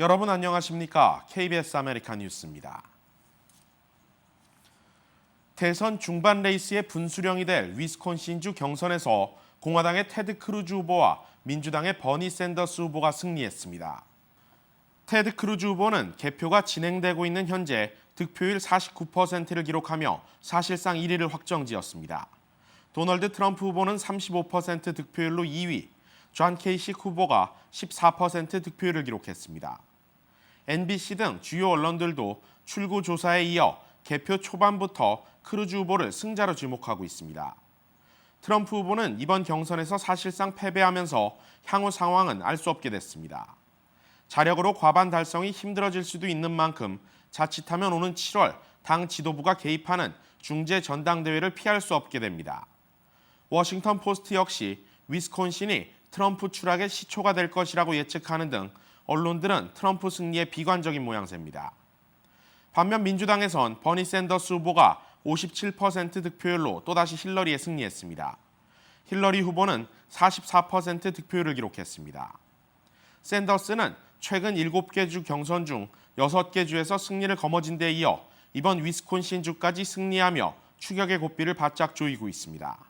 여러분 안녕하십니까? KBS 아메리카 뉴스입니다. 대선 중반 레이스의 분수령이 될 위스콘신주 경선에서 공화당의 테드 크루즈 후보와 민주당의 버니 샌더스 후보가 승리했습니다. 테드 크루즈 후보는 개표가 진행되고 있는 현재 득표율 49%를 기록하며 사실상 1위를 확정지었습니다. 도널드 트럼프 후보는 35% 득표율로 2위, 존 케이식 후보가 14% 득표율을 기록했습니다. NBC 등 주요 언론들도 출구 조사에 이어 개표 초반부터 크루즈 후보를 승자로 주목하고 있습니다. 트럼프 후보는 이번 경선에서 사실상 패배하면서 향후 상황은 알 수 없게 됐습니다. 자력으로 과반 달성이 힘들어질 수도 있는 만큼 자칫하면 오는 7월 당 지도부가 개입하는 중재 전당대회를 피할 수 없게 됩니다. 워싱턴 포스트 역시 위스콘신이 트럼프 추락의 시초가 될 것이라고 예측하는 등 언론들은 트럼프 승리에 비관적인 모양새입니다. 반면 민주당에선 버니 샌더스 후보가 57% 득표율로 또다시 힐러리에 승리했습니다. 힐러리 후보는 44% 득표율을 기록했습니다. 샌더스는 최근 7개 주 경선 중 6개 주에서 승리를 거머쥔 데 이어 이번 위스콘신 주까지 승리하며 추격의 고삐를 바짝 조이고 있습니다.